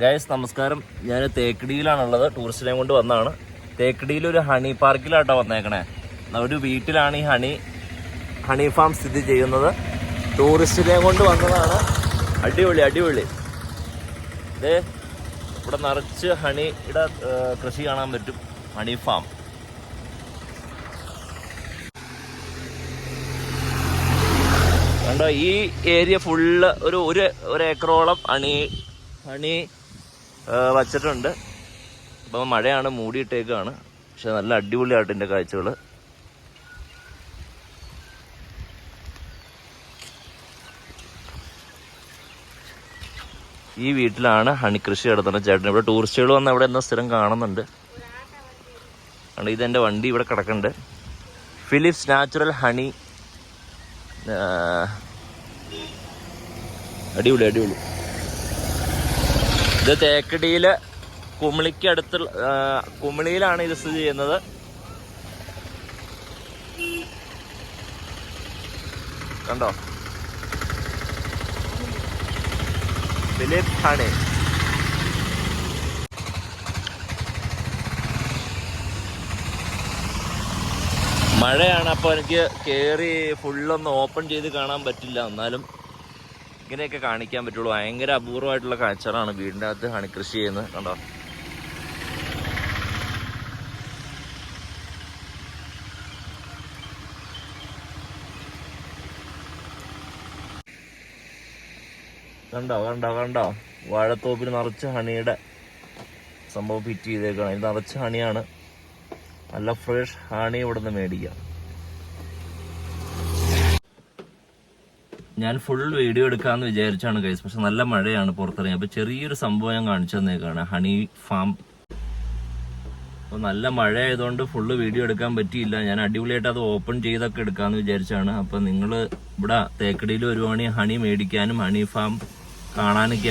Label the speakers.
Speaker 1: Guys നമസ്കാരം. ഞാൻ തേക്കടിയിലാണുള്ളത്. ടൂറിസ്റ്റിനെ കൊണ്ട് വന്നതാണ് തേക്കടിയിൽ ഒരു ഹണി പാർക്കിലാട്ടോ വന്നേക്കണേ. ഒരു വീട്ടിലാണ് ഈ ഹണി ഹണി ഫാം സ്ഥിതി ചെയ്യുന്നത്. ടൂറിസ്റ്റിനെ കൊണ്ട് വന്നതാണ്. അടിപൊളി അടിപൊളി. ദേ ഇവിടെ നിറച്ച് ഹണിയുടെ കൃഷി കാണാൻ പറ്റും. ഹണി ഫാം കണ്ടോ ഈ ഏരിയ ഫുള്ള് ഒരു ഒരു ഏക്കറോളം ഹണി ഹണി വച്ചിട്ടുണ്ട്. ഇപ്പം മഴയാണ് മൂടിയിട്ടേക്കാണ്. പക്ഷെ നല്ല അടിപൊളിയായിട്ട് എന്റെ കാഴ്ചകൾ. ഈ വീട്ടിലാണ് ഹണി കൃഷി നടത്തുന്ന ചേട്ടൻ. ഇവിടെ ടൂറിസ്റ്റുകൾ വന്ന് അവിടെ എന്താ സ്ഥിരം കാണുന്നുണ്ട്. കണ്ടോ ഇതെന്റെ വണ്ടി ഇവിടെ കിടക്കുന്നുണ്ട്. Philips natural honey. അടിപൊളി അടിപൊളി. ഇത് തേക്കടിയിൽ കുമിളിക്ക് അടുത്തുള്ള കുമിളിയിലാണ് ഇത് സ്ഥിതി ചെയ്യുന്നത്. കണ്ടോ? ഫിലിപ്പ് ഹണി മഴയാണ് അപ്പോൾ എനിക്ക് കയറി ഫുള്ളൊന്ന് ഓപ്പൺ ചെയ്ത് കാണാൻ പറ്റില്ല. എന്നാലും ഇങ്ങനെയൊക്കെ കാണിക്കാൻ പറ്റുള്ളൂ. ഭയങ്കര അപൂർവമായിട്ടുള്ള കാഴ്ചകളാണ് വീടിന്റെ അകത്ത് കൃഷി ചെയ്യുന്നത് കണ്ടോ? കണ്ടോ കണ്ടോ കണ്ടോ? വാഴത്തോപ്പിൽ നിറച്ച് ഹണിയുടെ സംഭവം ഫിറ്റ് ചെയ്തേക്കാണ്. ഇത് നിറച്ച് ഹണിയാണ്. നല്ല ഫ്രഷ് ഹണി ഇവിടെ നിന്ന് മേടിക്കാം ഞാൻ ഫുൾ വീഡിയോ എടുക്കാമെന്ന് വിചാരിച്ചാണ് ഗൈസ് പക്ഷെ നല്ല മഴയാണ് പുറത്തിറങ്ങി. അപ്പൊ ചെറിയൊരു സംഭവം ഞാൻ കാണിച്ചു തന്നേക്കാണ്. Honey farm. അപ്പൊ നല്ല മഴ ആയതുകൊണ്ട് ഫുള്ള് വീഡിയോ എടുക്കാൻ പറ്റിയില്ല. ഞാൻ അടിപൊളിയായിട്ട് അത് ഓപ്പൺ ചെയ്തൊക്കെ എടുക്കാമെന്ന് വിചാരിച്ചാണ്. അപ്പൊ നിങ്ങൾ ഇവിടെ തേക്കടിയിൽ വരുവാണെങ്കിൽ ഹണി മേടിക്കാനും ഹണി ഫാം കാണാനൊക്കെ